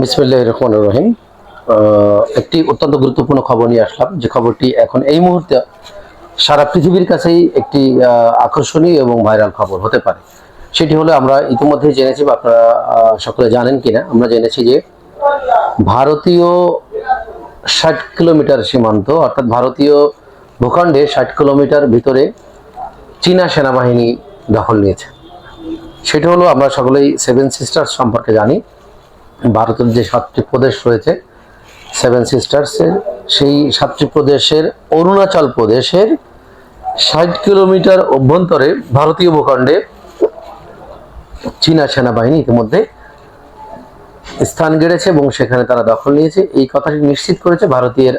বিসমিল্লাহ রহমান রহিম। একটি অত্যন্ত গুরুত্বপূর্ণ খবর নিয়ে আসলাম। যে খবরটি এখন এই মুহূর্তে সারা পৃথিবীর কাছেই একটি আকর্ষণীয় এবং ভাইরাল খবর হতে পারে। সেটি হলো আমরা ইতিমধ্যে জেনেছি বা আপনারা সকলে জানেন কিনা। আমরা জেনেছি যে ভারতীয় ষাট কিলোমিটার সীমান্ত, অর্থাৎ ভারতীয় ভূখণ্ডে ষাট কিলোমিটার ভিতরে চীনা সেনাবাহিনী দখল নিয়েছে। সেটা হলো আমরা সকলেই সেভেন সিস্টার্স সম্পর্কে জানি। ভারতের যে সাতটি প্রদেশ রয়েছে সেভেন সিস্টার্সের সেই সাতটি প্রদেশের অরুণাচল প্রদেশের ষাট কিলোমিটার অভ্যন্তরে ভারতীয় ভূখণ্ডে চীনা সেনাবাহিনী ইতিমধ্যে স্থান গেড়েছে এবং সেখানে তারা দখল নিয়েছে। এই কথাটি নিশ্চিত করেছে ভারতীয়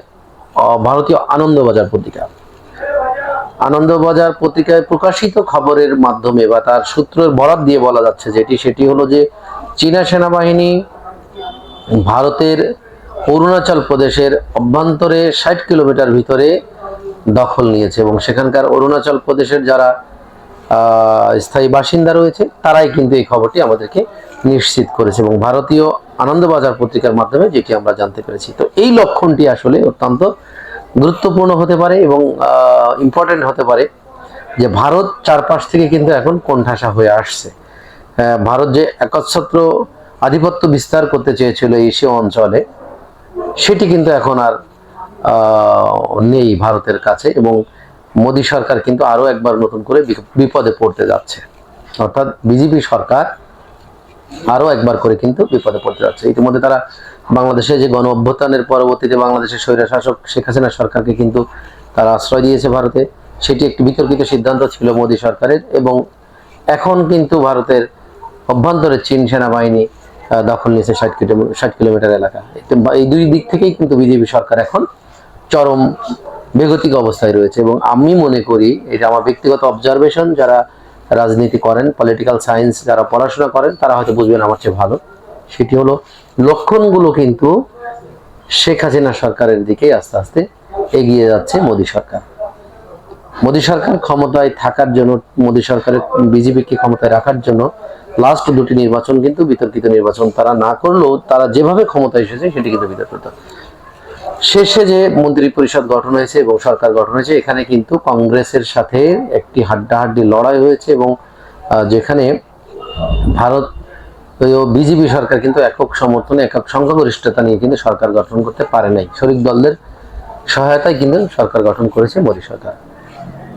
ভারতীয় আনন্দবাজার পত্রিকা। আনন্দবাজার পত্রিকায় প্রকাশিত খবরের মাধ্যমে বা তার সূত্রের বরাত দিয়ে বলা যাচ্ছে যেটি, সেটি হলো যে চীনা সেনাবাহিনী ভারতের অরুণাচল প্রদেশের অভ্যন্তরে ষাট কিলোমিটার ভিতরে দখল নিয়েছে এবং সেখানকার অরুণাচল প্রদেশের যারা স্থায়ী বাসিন্দা রয়েছে, তারাই কিন্তু এই খবরটি আমাদেরকে নিশ্চিত করেছে এবং ভারতীয় আনন্দবাজার পত্রিকার মাধ্যমে যেটি আমরা জানতে পেরেছি। তো এই লক্ষণটি আসলে অত্যন্ত গুরুত্বপূর্ণ হতে পারে এবং ইম্পর্টেন্ট হতে পারে যে ভারত চারপাশ থেকে কিন্তু এখন কোণঠাসা হয়ে আসছে। ভারত যে একচ্ছত্র আধিপত্য বিস্তার করতে চেয়েছিল এশীয় অঞ্চলে, সেটি কিন্তু এখন আর নেই ভারতের কাছে এবং মোদী সরকার কিন্তু আরও একবার নতুন করে বিপদে পড়তে যাচ্ছে। অর্থাৎ বিজেপি সরকার আরও একবার করে কিন্তু বিপদে পড়তে যাচ্ছে। ইতিমধ্যে তারা বাংলাদেশে যে গণ অভ্যুত্থানের পরবর্তীতে বাংলাদেশের স্বৈরা শাসক শেখ হাসিনা সরকারকে কিন্তু তারা আশ্রয় দিয়েছে ভারতে। সেটি একটি বিতর্কিত সিদ্ধান্ত ছিল মোদী সরকারের এবং এখন কিন্তু ভারতের অভ্যন্তরে চীন সেনাবাহিনী দখল নিয়েছে ষাট কিলোমিটার ষাট কিলোমিটার এলাকা। এই দুই দিক থেকেই কিন্তু বিজেপি সরকার এখন চরম বেগতিক অবস্থায় রয়েছে এবং আমি মনে করি এটা আমার ব্যক্তিগত অবজারভেশন যারা রাজনীতি করেন পলিটিক্যাল সায়েন্স যারা পড়াশোনা করেন, তারা হয়তো বুঝবেন আমার চেয়ে ভালো। সেটি হলো, লক্ষণগুলো কিন্তু শেখ হাসিনা সরকারের দিকেই আস্তে আস্তে এগিয়ে যাচ্ছে মোদী সরকার। মোদী সরকার ক্ষমতায় থাকার জন্য, মোদী সরকারের বিজেপিকে ক্ষমতায় রাখার জন্য লাস্ট দুটি নির্বাচন কিন্তু বিতর্কিত নির্বাচন তারা না করলেও তারা যেভাবে ক্ষমতায় এসেছে সেটি কিন্তু বিতর্কিত। শেষে যে মন্ত্রী পরিষদ গঠন হয়েছে এবং সরকার গঠন হয়েছে, এখানে কিন্তু কংগ্রেসের সাথে একটি হাড্ডাহাড্ডি লড়াই হয়েছে এবং যেখানে ভারত বিজেপি সরকার কিন্তু একক সমর্থনে, একক সংখ্যাগরিষ্ঠতা নিয়ে কিন্তু সরকার গঠন করতে পারে নাই। শরিক দলদের সহায়তায় কিন্তু সরকার গঠন করেছে মোদী সরকার।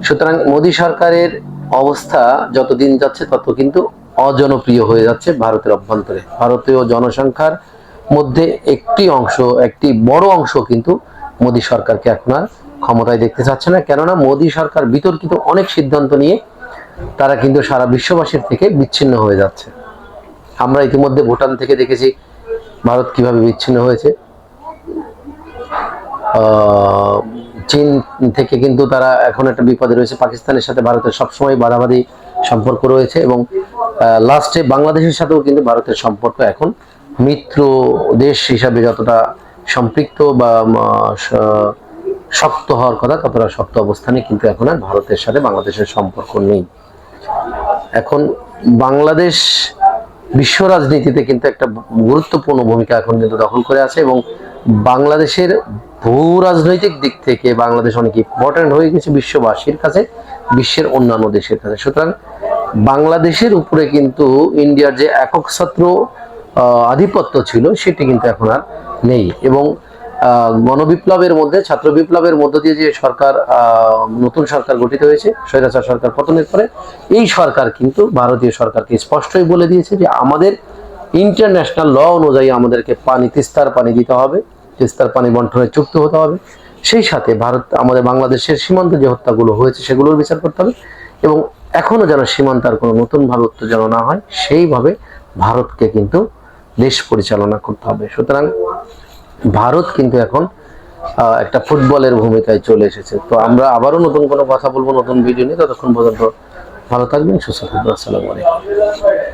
সুতরাং মোদী সরকারের অবস্থা যতদিন যাচ্ছে তত কিন্তু অজনপ্রিয় হয়ে যাচ্ছে ভারতের অভ্যন্তরে। ভারতীয় জনসংখ্যার মধ্যে একটি অংশ, একটি বড় অংশ কিন্তু মোদী সরকারকে এখন আর ক্ষমতায় দেখতে চাচ্ছে না। কেননা মোদী সরকার বিতর্কিত অনেক সিদ্ধান্ত নিয়ে তারা কিন্তু সারা বিশ্ববাসীর থেকে বিচ্ছিন্ন হয়ে যাচ্ছে। আমরা ইতিমধ্যে ভুটান থেকে দেখেছি ভারত কীভাবে বিচ্ছিন্ন হয়েছে। চীন থেকে কিন্তু তারা এখন একটা বিপদে রয়েছে। পাকিস্তানের সাথে ভারতের সবসময় বাধাবাধি সম্পর্ক রয়েছে এবং লাস্টে বাংলাদেশের সাথেও কিন্তু ভারতের সম্পর্ক এখন মিত্র দেশ হিসাবে যতটা সম্পৃক্ত বা শক্ত হওয়ার কথা ততটা শক্ত অবস্থানে কিন্তু এখন আর ভারতের সাথে বাংলাদেশের সম্পর্ক নেই। এখন বাংলাদেশ বিশ্ব রাজনীতিতে কিন্তু একটা গুরুত্বপূর্ণ ভূমিকা এখন কিন্তু দখল করে আছে এবং বাংলাদেশের ভূ রাজনৈতিক দিক থেকে বাংলাদেশ অনেক ইম্পর্টেন্ট হয়ে গেছে বিশ্ববাসীর কাছে, বিশ্বের অন্যান্য দেশের কাছে। সুতরাং বাংলাদেশের উপরে কিন্তু ইন্ডিয়ার যে একক ছাত্র আধিপত্য ছিল, সেটি কিন্তু এখন আর নেই। এবং গণবিপ্লবের মধ্যে, ছাত্র বিপ্লবের মধ্য দিয়ে যে সরকার নতুন সরকার গঠিত হয়েছে, স্বৈরাচার সরকার পতনের পরে, এই সরকার কিন্তু ভারতীয় সরকারকে স্পষ্টই বলে দিয়েছে যে আমাদের ইন্টারন্যাশনাল ল অনুযায়ী আমাদেরকে পানি, তিস্তার পানি দিতে হবে। তিস্তার পানি বন্টনের চুক্তি হতে হবে। সেই সাথে ভারত, আমাদের বাংলাদেশের সীমান্তে যে হত্যাগুলো হয়েছে সেগুলোর বিচার করতে হবে এবং এখনও যেন সীমান্তার কোনো নতুনভাবে উত্তেজনা না হয়, সেইভাবে ভারতকে কিন্তু দেশ পরিচালনা করতে হবে। সুতরাং ভারত কিন্তু এখন একটা ফুটবলের ভূমিকায় চলে এসেছে। তো আমরা আবারও নতুন কোনো কথা বলব, নতুন ভিডিও নিয়ে। ততক্ষণ পর্যন্ত ভালো থাকবেন, সুস্থ থাকবেন। আসসালামু আলাইকুম।